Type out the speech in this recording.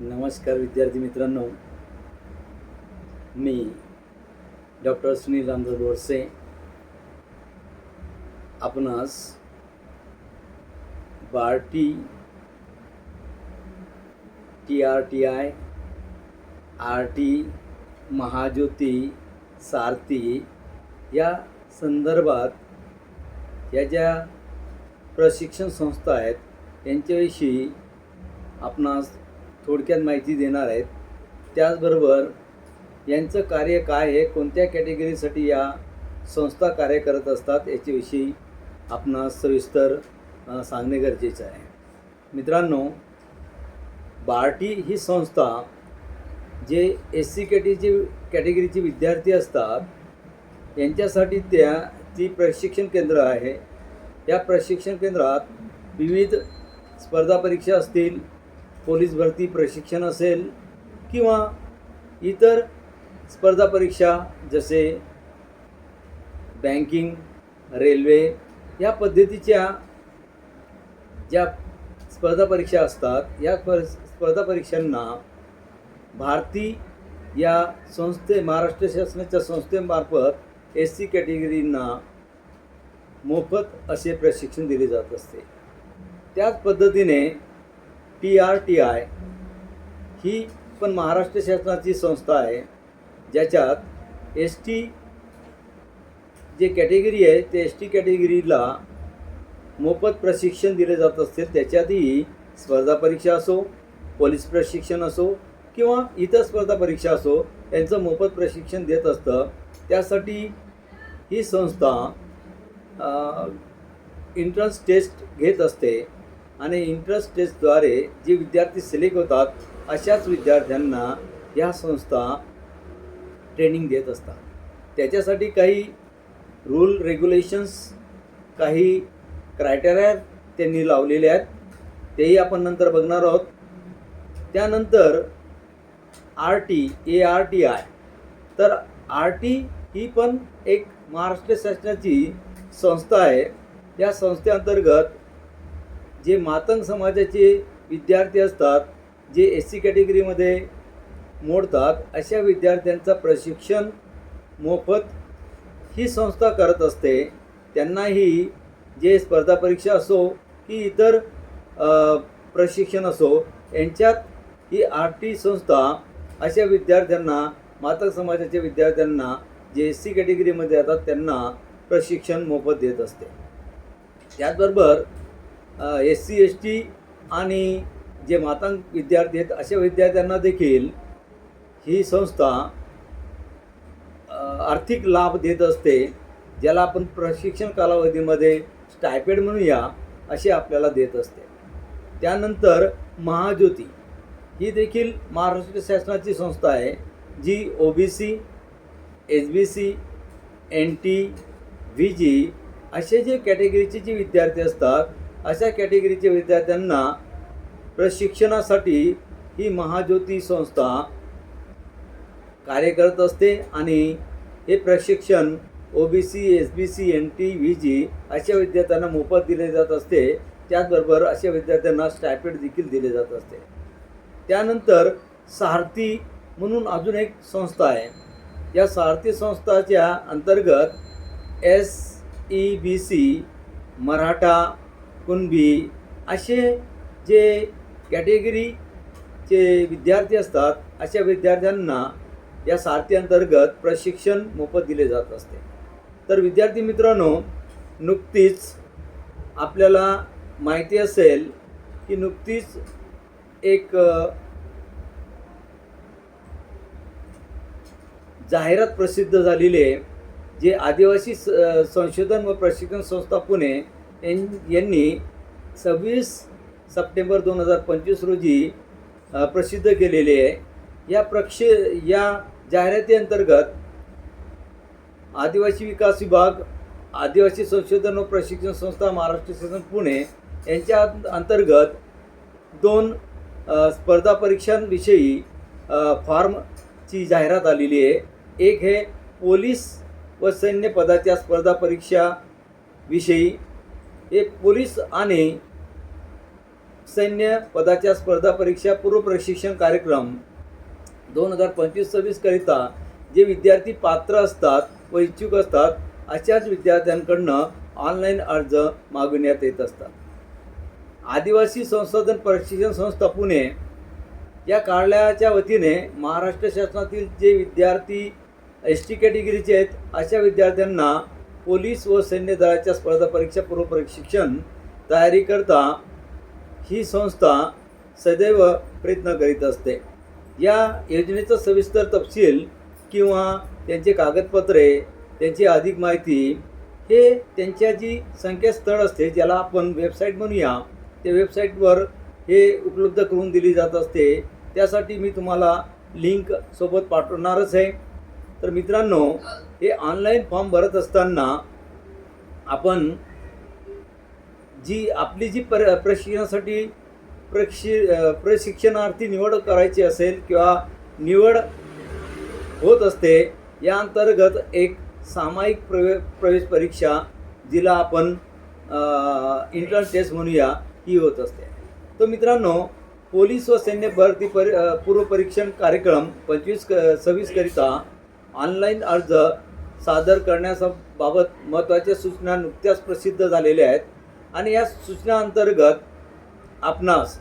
नमस्कार विद्यार्थी मित्रांनो. मी डॉक्टर सुनील रामदास बोरसे. आपणास BARTI T R T I R T Mahajyoti Sarathi या संदर्भात या ज्या प्रशिक्षण संस्था आहेत त्यांच्याविषयी आपणास थोडक्यात माहिती देणार आहेत. त्याचबरोबर यांचं कार्य काय आहे? कोणत्या कॅटेगरीसाठी या संस्था कार्य करत असतात? याच्याविषयी आपणास सविस्तर सांगणे गरजेचं आहे. मित्रांनो बार्टी ही संस्था जे एस सी कॅटेची कॅटेगरीचे विद्यार्थी असतात यांच्यासाठी त्या ती प्रशिक्षण केंद्र आहे. या प्रशिक्षण केंद्रात विविध स्पर्धा परीक्षा असतील पोलीस भरती प्रशिक्षण असेल किंवा इतर स्पर्धा परीक्षा जसे बँकिंग रेल्वे या पद्धतीच्या ज्या स्पर्धा परीक्षा असतात या पर स्पर्धा परीक्षांना भारती या संस्थे महाराष्ट्र शासनाच्या संस्थेमार्फत एस सी कॅटेगरींना मोफत असे प्रशिक्षण दिले जात असते. त्याच पद्धतीने टी आर टी आय ही पण महाराष्ट्र शासनाची संस्था आहे. ज्याच्यात एस टी जे कॅटेगरी आहे ते एस टी कॅटेगरीला मोफत प्रशिक्षण दिले जात असते. त्याच्यातही स्पर्धा परीक्षा असो पोलीस प्रशिक्षण असो किंवा इतर स्पर्धा परीक्षा असो यांचं मोफत प्रशिक्षण देत असतं. त्यासाठी ही संस्था इंट्रन्स टेस्ट घेत असते. आणि इंटरेस्ट टेस्टद्वारे जे विद्यार्थी सिलेक्ट होतात अशाच विद्यार्थ्यांना ह्या संस्था ट्रेनिंग देत असतात. त्याच्यासाठी काही रूल रेग्युलेशन्स काही क्रायटेरिया त्यांनी लावलेले आहेत. तेही आपण नंतर बघणार आहोत. त्यानंतर R T A R T I तर आर टी ही पण एक महाराष्ट्र शासनाची संस्था आहे. या संस्थेअंतर्गत जे मातंग समाजाचे विद्यार्थी असतात जे एस सी कॅटेगरीमध्ये मोडतात अशा विद्यार्थ्यांचं प्रशिक्षण मोफत ही संस्था करत असते. त्यांनाही जे स्पर्धा परीक्षा असो की इतर प्रशिक्षण असो यांच्यात ही आर टी संस्था अशा विद्यार्थ्यांना मातक समाजाच्या विद्यार्थ्यांना जे एस सी कॅटेगरीमध्ये येतात त्यांना प्रशिक्षण मोफत देत असते. त्याचबरोबर एस सी एस टी आणि जे मातांग विद्यार्थी आहेत अशा विद्यार्थ्यांना देखील ही संस्था आर्थिक लाभ देत असते ज्याला आपण प्रशिक्षण कालावधीमध्ये स्टायपेड म्हणूया असे आपल्याला देत असते. त्यानंतर महाज्योती ही देखील महाराष्ट्र शासनाची संस्था आहे जी O B C S B C N T V J असे जे कॅटेगरीचे जे विद्यार्थी असतात अशा कॅटेगरीच्या विद्यार्थ्यांना प्रशिक्षणासाठी ही महाज्योती संस्था कार्य करत असते आणि हे प्रशिक्षण O B C S B C N T V J अशा विद्यार्थ्यांना मोफत दिले जात असते. त्याचबरोबर अशा विद्यार्थ्यांना स्टायपेड देखील दिले जात असते. त्यानंतर सारथी म्हणून अजून एक संस्था आहे. या सारथी संस्थाच्या अंतर्गत S E B C Maratha Kunbi असे जे कॅटेगरीचे विद्यार्थी असतात अशा विद्यार्थ्यांना या सारथी अंतर्गत प्रशिक्षण मोफत दिले जात असते. तर विद्यार्थी मित्रांनो नुकतीच आपल्याला माहिती असेल की नुकतीच एक जाहिरात प्रसिद्ध झालेली आहे जे आदिवासी स- संशोधन व प्रशिक्षण संस्था पुणे यांनी सव्वीस सप्टेंबर दोन हजार पंचवीस रोजी प्रसिद्ध केलेले आहे. या प्रक्षे या जाहिरातीअंतर्गत आदिवासी विकास विभाग आदिवासी संशोधन व प्रशिक्षण संस्था महाराष्ट्र शासन पुणे यांच्या अंतर्गत दोन स्पर्धा परीक्षांविषयी फॉर्मची जाहिरात आलेली आहे. एक हे पोलीस व सैन्य पदाच्या स्पर्धा परीक्षा विषयी हे पोलीस आणि सैन्य पदाच्या स्पर्धा परीक्षा पूर्व प्रशिक्षण कार्यक्रम दोन हजार पंचवीस सव्वीसकरिता जे विद्यार्थी पात्र असतात व इच्छुक असतात अशाच विद्यार्थ्यांकडनं ऑनलाईन अर्ज मागविण्यात येत असतात. आदिवासी संशोधन प्रशिक्षण संस्था पुणे या कार्यालयाच्या वतीने महाराष्ट्र शासनातील जे विद्यार्थी एस टी कॅटेगरीचे आहेत अशा विद्यार्थ्यांना पोलीस व सैन्य दलाच्या स्पर्धा परीक्षा पूर्व प्रशिक्षण तयारीकरता ही संस्था सदैव प्रयत्न करीत असते. या योजनेचा सविस्तर तपशील किंवा त्यांचे कागदपत्रे त्यांची अधिक माहिती हे त्यांच्या जी संकेतस्थळ असते ज्याला आपण वेबसाईट म्हणूया त्या वेबसाईटवर हे उपलब्ध करून दिली जात असते. त्यासाठी मी तुम्हाला लिंक सोबत पाठवणारच आहे. तर मित्रांनो हे ऑनलाईन फॉर्म भरत असताना आपण जी आपली जी पर प्रशिक्षणासाठी प्रक्षि प्रशिक्षणार्थी निवड करायची असेल किंवा निवड होत असते या अंतर्गत एक सामायिक प्रवे प्रवेश परीक्षा जिला आपण इंटर्न टेस्ट म्हणूया ही होत असते. तर मित्रांनो पोलीस व सैन्य भरती परि पूर्वपरीक्षण पूर्व परीक्षण कार्यक्रम पंचवीस क सव्वीसकरिता ऑनलाईन अर्ज सादर करण्याबाबत महत्त्वाच्या सूचना नुकत्याच प्रसिद्ध झालेल्या आहेत. आणि या सूचना अंतर्गत आपणास